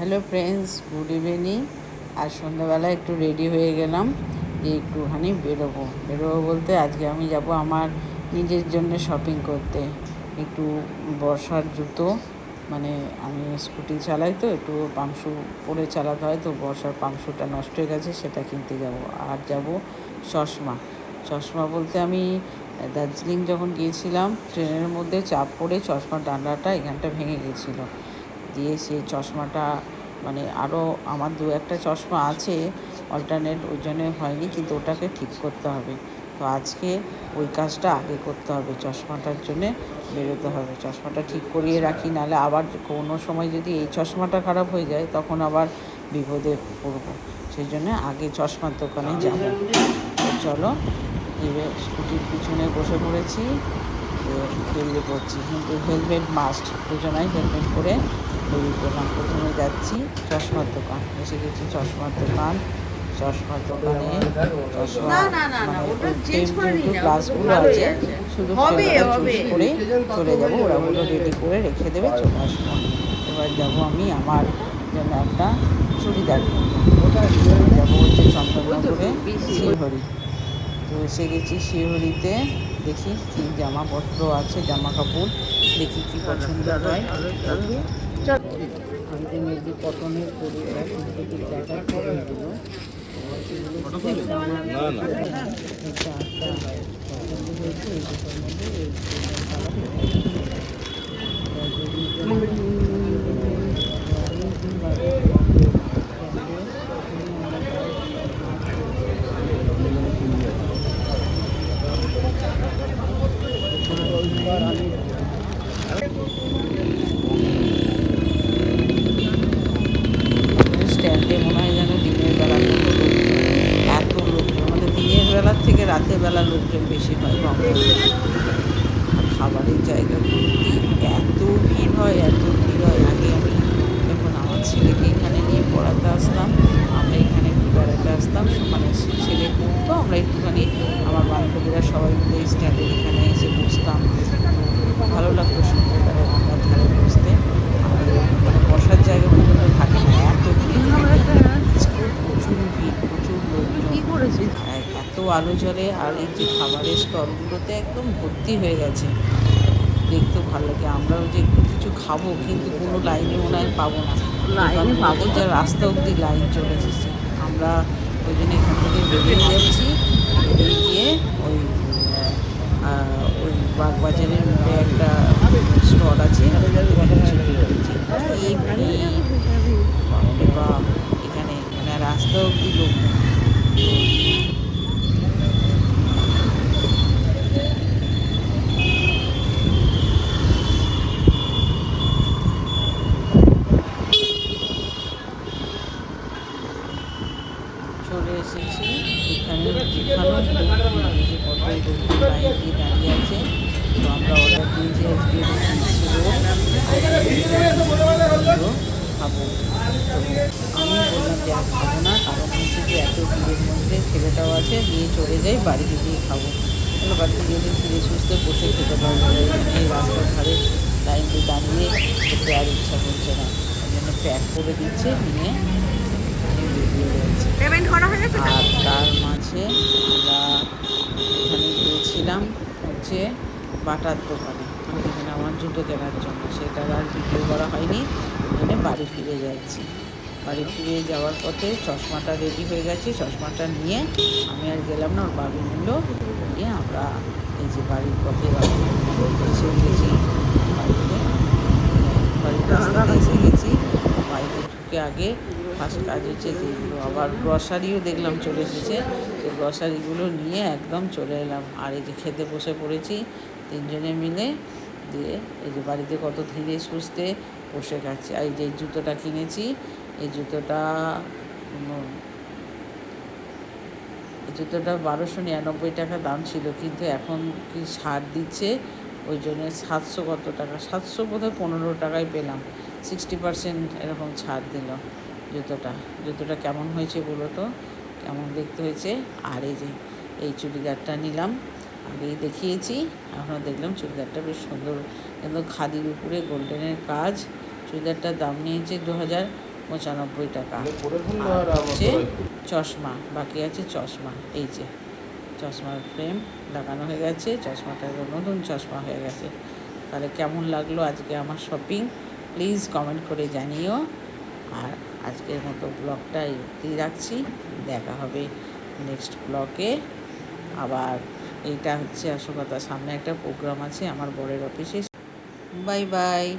Hello friends, good evening. আর সন্ধ্যাবেলা একটু ready হয়ে গেলাম যে একটুখানি বেরোবো। বেরোবো বলতে আজকে আমি যাব আমার নিজের জন্য শপিং করতে। একটু বর্ষার জুতো মানে আমি স্কুটি চালাই তো, একটু পামশু পরে চালাতে হয় তো, বর্ষার পামশুটা নষ্ট হয়ে গেছে, সেটা কিনতে যাব। আর যাব চশমা। চশমা বলতে আমি দার্জিলিং যখন গিয়েছিলাম, ট্রেনের মধ্যে চাপ পড়ে চশমার ডান্ডাটা এখানটা ভেঙে গেছিল। দিয়ে সেই চশমাটা মানে আরও আমার দু একটা চশমা আছে অল্টারনেট ওই জন্যে হয়নি, কিন্তু ওটাকে ঠিক করতে হবে। তো আজকে ওই কাজটা আগে করতে হবে, চশমাটার জন্যে বেরোতে হবে। চশমাটা ঠিক করিয়ে রাখি, নাহলে আবার কোনো সময় যদি এই চশমাটা খারাপ হয়ে যায়, তখন আবার বিপদে পড়ব। সেই জন্যে আগে চশমার দোকানে যাব। চলো, এবার স্কুটির পিছনে বসে পড়েছি বেরিয়ে পড়ছি। কিন্তু হেলমেট মাস্ট দুজনাই হেলমেট করে বেরিয়ে পড়লাম প্রথমে যাচ্ছি চশমার দোকান। এসে গেছি চশমার দোকান। চশমার দোকানে চশমা না, মানে গ্লাসগুলো আছে। শুধু করে চলে যাব। ওরা ওগুলো রেডি করে রেখে দেবে চলে আসব এবার যাব আমি আমার জন্য একটা চুড়িদার। যাব হচ্ছে চন্দননগরে শিলহরি তো এসে গেছি শিউরিতে দেখি কী জামাপত্র আছে জামা কাপড় দেখি কি পছন্দ হয়। মেয়েদের কটনের না না একটা একটা পছন্দ হয়েছে এই দুটোর মধ্যে এই স্ট্যান্ডে মনে হয় যেন দিনের বেলার মতো লোকজন এত লোকজন মানে দিনের বেলার থেকে রাতের বেলা লোকজন বেশি হয় খাবারের জায়গা এত ভিড় হয় এত ভিড় হয় আগে আমি যখন আমার ছেলেকে এখানে নিয়ে পড়াতে আসতাম আমরা এখানে একটু বেড়াতে আসতাম মানে ছেলে পড়তো আমরা একটুখানি আমার বান্ধবীরা সবাই মিলে স্ট্যান্ডের এখানে এসে বসতাম তো ভালো লাগতো সন্ধ্যাবেলায় গঙ্গার ধারে বসতে আর মানে বসার জায়গা পর্যন্ত থাকে না এত ভিড় আজকেও প্রচুর ভিড় প্রচুর লোকজন কি করেছিস আর এত আলো জ্বলে আর এই যে খাবারের স্টলগুলোতে একদম ভর্তি হয়ে গেছে। দেখতেও ভালো লাগে আমরাও যে একটু কিছু খাব কিন্তু কোনো লাইনে মনে হয় পাবো না। লাইনে পাবো যা রাস্তা অবধি লাইন চলে এসেছে। আমরা ওই জন্য এখান থেকে বেরিয়ে যাচ্ছি। বেরিয়ে গিয়ে ওই ওই বাগবাজারের মোড়ে একটা স্টল আছে। ওখানে ছুটি এই ভিড় বাপরে বাপ এখানে মানে রাস্তা অবধি লোকজন চলে এসেছি এখানে দাঁড়িয়ে আছে, তো আমরা অর্ডার দিয়েছি আজকে খাব। আমি বললাম যে আর খাব না, কারণ হচ্ছে যে এত ভিড়ের মধ্যে ছেলেটাও আছে নিয়ে চলে যাই বাড়িতে গিয়ে খাব তাহলে বাড়িতে গিয়ে ধীরে সুস্থে বসে খেতে পারব এই রাস্তার ধারে লাইন দাঁড়িয়ে খেতে আর ইচ্ছা করছে না ওই জন্য প্যাক করে দিচ্ছে, নিয়ে আর তার মাঝে আমরা এখানে গিয়েছিলাম হচ্ছে বাটার দোকানে। আমি এখানে আমার জুতো কেনার জন্য। সেটার আর ভিডিও করা হয়নি। জন্য বাড়ি ফিরে যাচ্ছি। বাড়ি ফিরে যাওয়ার পথে চশমাটা রেডি হয়ে গেছে। চশমাটা নিয়ে আমি আর গেলাম না, ওর বাবু নিল নিয়ে আমরা এই যে বাড়ির পথে এসে গেছি। বাড়িতে, বাড়ির রাস্তাতে এসে গেছি। বাড়িতে আগে ফার্স্ট কাজ হচ্ছে যে এগুলো আবার গ্রসারিও দেখলাম চলে এসেছে। তো গ্রসারিগুলো নিয়ে একদম চলে এলাম। আর এই যে খেতে বসে পড়েছি তিনজনে মিলে। দিয়ে এই যে বাড়িতে কত ধীরে সুস্থে বসে খাচ্ছি। আর এই যে জুতোটা কিনেছি, এই জুতোটা এই জুতোটা বারোশো নিরানব্বই টাকা দাম ছিল, কিন্তু এখন কি ছাড় দিচ্ছে? ওই জন্য সাতশো কত টাকা? সাতশো বোধহয় পনেরো টাকায় পেলাম। সিক্সটি পার্সেন্ট এরকম ছাড় দিল জুতোটা। জুতোটা কেমন হয়েছে বলো তো? কেমন দেখতে হয়েছে? আর এই যে এই চুড়িদারটা নিলাম। আগেই দেখিয়েছি এখনও দেখলাম চুড়িদারটা বেশ সুন্দর। কিন্তু খাদির উপরে গোল্ডেনের কাজ। চুড়িদারটার দাম নিয়েছে দু হাজার পঁচানব্বই টাকা। আর হচ্ছে চশমা বাকি আছে চশমা। এই যে চশমার ফ্রেম লাগানো হয়ে গেছে চশমাটা নতুন চশমা হয়ে গেছে। তাহলে কেমন লাগল আজকে আমার শপিং? প্লিজ কমেন্ট করে জানিও। আর আজকের মতো ব্লগটা এতেই রাখছি। দেখা হবে নেক্সট ব্লগে। আবার এইটা হচ্ছে আসল কথা সামনে একটা প্রোগ্রাম আছে আমার বরের অফিসে। Bye bye.